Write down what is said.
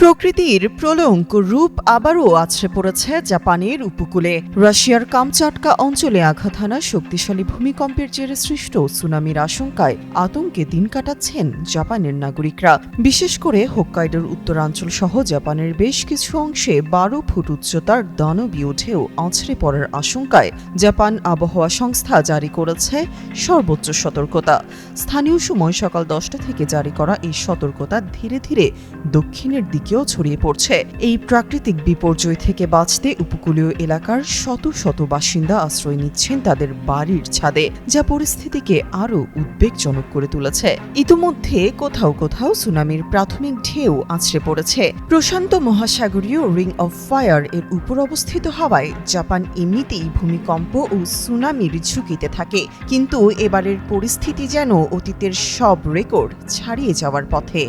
প্রকৃতির প্রলঙ্ক রূপ আবারও আছড়ে পড়েছে জাপানের উপকূলে। রাশিয়ার কামচাটকা অঞ্চলে আঘাত হানা শক্তিশালী ভূমিকম্পের জেরে সৃষ্ট সুনামির আশঙ্কায় আতঙ্কে দিন কাটাচ্ছেন জাপানের নাগরিকরা। বিশেষ করে হোক্কাইডোর উত্তরাঞ্চল সহ জাপানের বেশ কিছু অংশে বারো ফুট উচ্চতার দানবীয় ঢেউ আছড়ে পড়ার আশঙ্কায় জাপান আবহাওয়া সংস্থা জারি করেছে সর্বোচ্চ সতর্কতা। স্থানীয় সময় সকাল দশটা থেকে জারি করা এই সতর্কতা ধীরে ধীরে দক্ষিণের দিকেও ছড়িয়ে পড়ছে। এই প্রাকৃতিক বিপর্যয় থেকে বাঁচতে উপকূলীয় এলাকার শত শত বাসিন্দা আশ্রয় নিচ্ছেন তাদের বাড়ির ছাদে, যা পরিস্থিতিকে আরও উদ্বেগজনক করে তুলেছে। ইতিমধ্যে কোথাও কোথাও সুনামির প্রাথমিক ঢেউ আছড়ে পড়েছে। প্রশান্ত মহাসাগরীয় রিং অফ ফায়ার এর উপর অবস্থিত হওয়ায় জাপান এমনিতেই ভূমিকম্প ও সুনামির ঝুঁকিতে থাকে। কিন্তু এবারের পরিস্থিতি যেন অতীতের সব রেকর্ড ছাড়িয়ে যাওয়ার পথে।